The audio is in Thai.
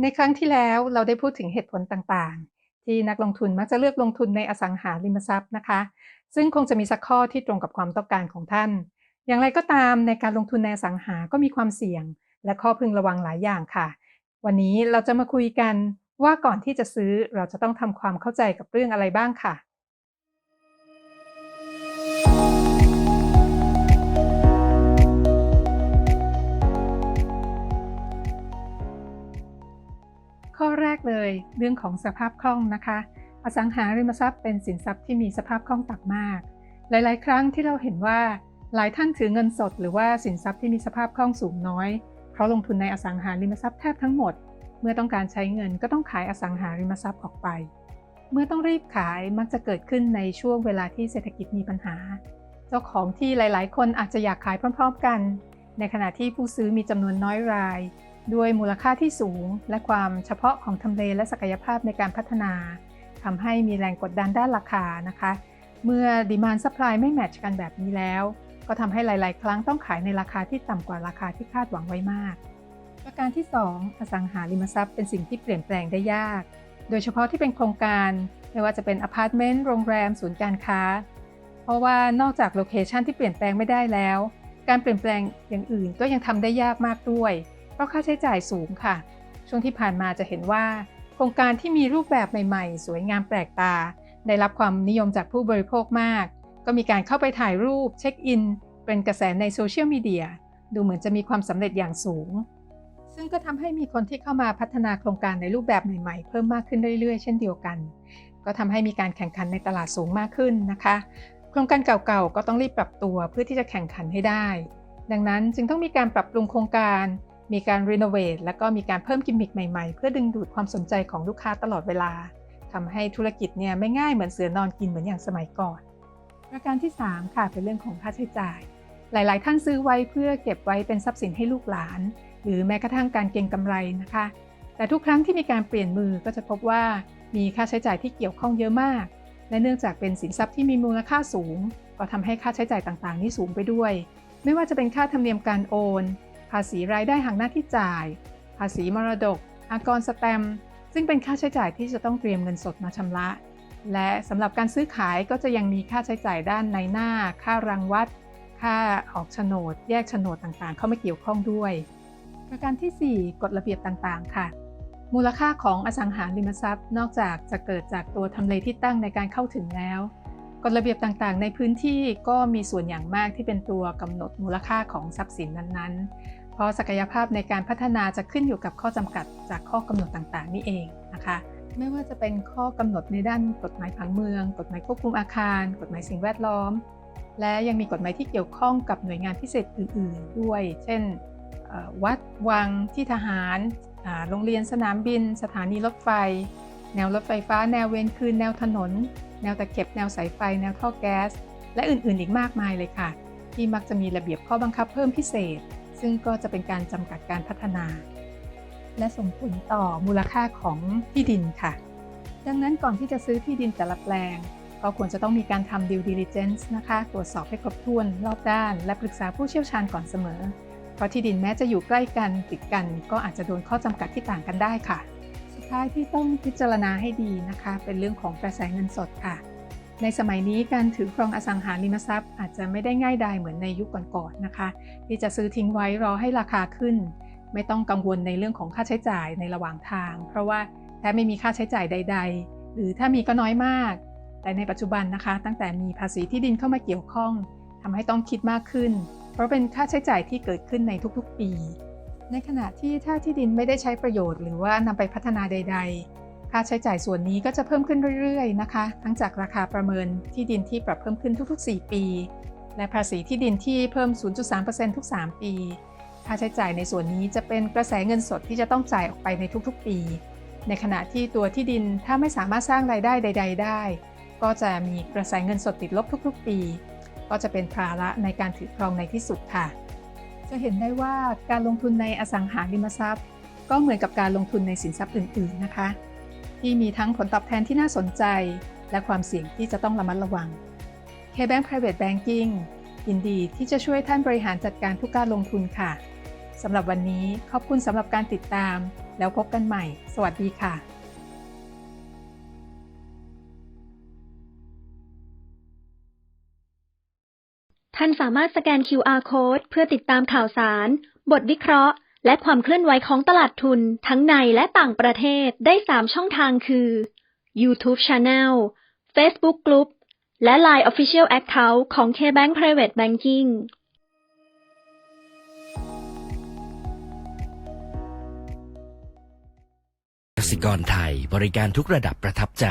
ในครั้งที่แล้วเราได้พูดถึงเหตุผลต่างๆ ที่นักลงทุนมักจะเลือกลงทุนในอสังหาริมทรัพย์นะคะ ซึ่งคงจะมีสักข้อที่ตรงกับความต้องการของท่าน อย่างไรก็ตามในการลงทุนในอสังหาก็มีความเสี่ยง และข้อพึงระวังหลายอย่างค่ะ วันนี้เราจะมาคุยกันว่าก่อนที่จะซื้อเราจะต้องทำความเข้าใจกับเรื่องอะไรบ้างค่ะ กเลยเรื่องของสภาพคล่องนะคะ อสังหาริมทรัพย์เป็นสินทรัพย์ที่มีสภาพคล่องต่ำมาก หลาย ๆ ครั้งที่เราเห็นว่าหลายท่านถือเงินสด หรือว่าสินทรัพย์ที่มีสภาพคล่องสูงน้อย เพราะลงทุนในอสังหาริมทรัพย์แทบทั้งหมด เมื่อต้องการใช้เงินก็ต้องขายอสังหาริมทรัพย์ออกไป เมื่อต้องรีบขายมักจะเกิดขึ้นในช่วงเวลาที่เศรษฐกิจมีปัญหา เจ้าของที่หลาย ๆ คนอาจจะอยากขายพร้อม ๆ กัน ในขณะที่ผู้ซื้อมีจำนวนน้อยราย ด้วยมูลค่าที่สูงและความเฉพาะของทำเลและศักยภาพในการพัฒนาทำให้มีแรงกดดันด้านราคานะคะ เมื่อดีมานซัพพลายไม่แมทช์กันแบบนี้แล้ว ก็ทำให้หลาย ๆ ครั้งต้องขายในราคาที่ต่ำกว่าราคาที่คาดหวังไว้มาก ประการที่ 2 อสังหาริมทรัพย์เป็นสิ่งที่เปลี่ยนแปลงได้ยาก โดยเฉพาะที่เป็นโครงการไม่ว่าจะเป็นอพาร์ตเมนต์โรงแรม ศูนย์การค้า เพราะว่านอกจากโลเคชันที่เปลี่ยนแปลงไม่ได้แล้ว การเปลี่ยนแปลงอย่างอื่นก็ยังทำได้ยากมากด้วย เพราะค่าใช้จ่ายสูงค่ะ ช่วงที่ผ่านมาจะเห็นว่า โครงการที่มีรูปแบบใหม่ ๆ สวยงามแปลกตา ได้รับความนิยมจากผู้บริโภคมาก ก็มีการเข้าไปถ่ายรูปเช็คอิน เป็นกระแสในโซเชียลมีเดียดูเหมือนจะมีความสำเร็จอย่างสูง ซึ่งก็ทำให้มีคนที่เข้ามาพัฒนาโครงการในรูปแบบใหม่ๆ เพิ่มมากขึ้นเรื่อยๆ เช่นเดียวกัน ก็ทำให้มีการแข่งขันในตลาดสูงมากขึ้นนะคะ โครงการเก่าๆ ก็ต้องรีบปรับตัวเพื่อที่จะแข่งขันให้ได้ ดังนั้นจึงต้องมีการปรับปรุงโครงการ มีการรีโนเวทและก็มีการเพิ่มกิมมิคใหม่ๆ เพื่อดึงดูดความสนใจของลูกค้าตลอดเวลาทำให้ธุรกิจเนี่ยไม่ง่ายเหมือนเสือนอนกินเหมือนอย่างสมัยก่อน ประการที่ 3 ค่ะเป็นเรื่องของค่าใช้จ่าย หลาย ๆ ท่านซื้อไว้เพื่อเก็บไว้เป็นทรัพย์สินให้ลูกหลาน หรือแม้กระทั่งการเก็งกำไรนะคะ แต่ทุกครั้งที่มีการเปลี่ยนมือก็จะพบว่ามีค่าใช้จ่ายที่เกี่ยวข้องเยอะมาก และเนื่องจากเป็นสินทรัพย์ที่มีมูลค่าสูง ก็ทำให้ค่าใช้จ่ายต่าง ๆ นี่สูงไปด้วย ไม่ว่าจะเป็นค่าธรรมเนียมการโอน ภาษีรายได้หักหน้าที่จ่าย ภาษีมรดก อากรสแตม ซึ่งเป็นค่าใช้จ่ายที่จะต้องเตรียมเงินสดมาชำระ และสำหรับการซื้อขายก็จะยังมีค่าใช้จ่ายด้านในหน้า ค่ารังวัด ค่าออกโฉนด แยกโฉนดต่างๆ เข้ามาเกี่ยวข้องด้วย ประการที่ 4 กฎระเบียบต่างๆ ค่ะมูลค่าของอสังหาริมทรัพย์ นอกจากจะเกิดจากตัวทำเลที่ตั้งในการเข้าถึงแล้วกฎระเบียบต่างๆ ในพื้นที่ก็มีส่วนอย่างมากที่เป็นตัวกำหนดมูลค่าของทรัพย์สินนั้นๆ เพราะศักยภาพในการพัฒนาจะขึ้นอยู่กับข้อจำกัดจากข้อกำหนดต่างๆ นี่เองนะคะไม่ว่าจะเป็นข้อกำหนดในด้านกฎหมายผังเมือง กฎหมายควบคุมอาคาร กฎหมายสิ่งแวดล้อม และยังมีกฎหมายที่เกี่ยวข้องกับหน่วยงานพิเศษอื่น ๆ ด้วย เช่น วัดวังที่ทหาร โรงเรียนสนามบิน สถานีรถไฟ แนวรถไฟฟ้า แนวเวนคืน แนวถนน แนวตะเข็บ แนวสายไฟ แนวท่อแก๊ส และอื่น ๆ อีกมากมายเลยค่ะ ที่มักจะมีระเบียบข้อบังคับเพิ่มพิเศษ ซึ่งก็จะเป็นการจำกัดการพัฒนา และส่งผลต่อมูลค่าของที่ดินค่ะ ดังนั้นก่อนที่จะซื้อที่ดินแต่ละแปลง ก็ควรจะต้องมีการทำ due diligence นะคะ ตรวจสอบให้ครบถ้วนรอบด้าน และปรึกษาผู้เชี่ยวชาญก่อนเสมอ เพราะที่ดินแม้จะอยู่ใกล้กันติดกัน ก็อาจจะโดนข้อจำกัดที่ต่างกันได้ค่ะ สุดท้ายที่ต้องพิจารณาให้ดีนะคะ เป็นเรื่องของกระแสเงินสดค่ะ ในสมัยนี้การถือครองอสังหาริมทรัพย์ อาจจะไม่ได้ง่ายดายเหมือนในยุคก่อนๆนะคะ ที่จะซื้อทิ้งไว้รอให้ราคาขึ้น ไม่ต้องกังวลในเรื่องของค่าใช้จ่ายในระหว่างทาง เพราะว่าแทบไม่มีค่าใช้จ่ายใด ๆ หรือถ้ามีก็น้อยมาก แต่ในปัจจุบันนะคะ ตั้งแต่มีภาษีที่ดินเข้ามาเกี่ยวข้องทำให้ต้องคิดมากขึ้น เพราะเป็นค่าใช้จ่ายที่เกิดขึ้นในทุกๆปี ในขณะที่ถ้าที่ดินไม่ได้ใช้ประโยชน์ หรือว่านำไปพัฒนาใด ๆาใช้จ่ายส่วนนี้ก็จะเพิ่มขึ้นเรื่อยๆนะคะ ทั้งจากราคาประเมินที่ดินที่ปรับเพิ่มขึ้นทุกๆ 4 ปี และภาษีที่ดินที่เพิ่ม 0.3%ทุก 3 ปี ค่าใช้จ่ายในส่วนนี้จะเป็นกระแสเงินสดที่จะต้องจ่ายออกไปในทุกๆ ปี ในขณะที่ตัวที่ดินถ้าไม่สามารถสร้างรายได้ใด ๆ ได้ ก็จะมีกระแสเงินสดติดลบทุกๆ ปี ก็จะเป็นภาระในการถือครองในที่สุดค่ะ จะเห็นได้ว่าการลงทุนในอสังหาริมทรัพย์ ก็เหมือนกับการลงทุนในสินทรัพย์อื่น ๆ นะคะ ที่มีทั้งผลตอบแทนที่น่าสนใจ และความเสี่ยงที่จะต้องระมัดระวัง K-Bank Private Banking ยินดีที่จะช่วยท่านบริหารจัดการทุกการลงทุนค่ะสำหรับวันนี้ขอบคุณสำหรับการติดตาม แล้วพบกันใหม่ สวัสดีค่ะท่านสามารถสแกน QR Code เพื่อติดตามข่าวสาร บทวิเคราะห์ และความเคลื่อนไหวของตลาดทุนทั้งในและต่างประเทศได้ 3 ช่องทางคือ YouTube Channel Facebook Group และ Line Official Account ของ KBank Private Banking กสิกรไทยบริการทุกระดับประทับใจ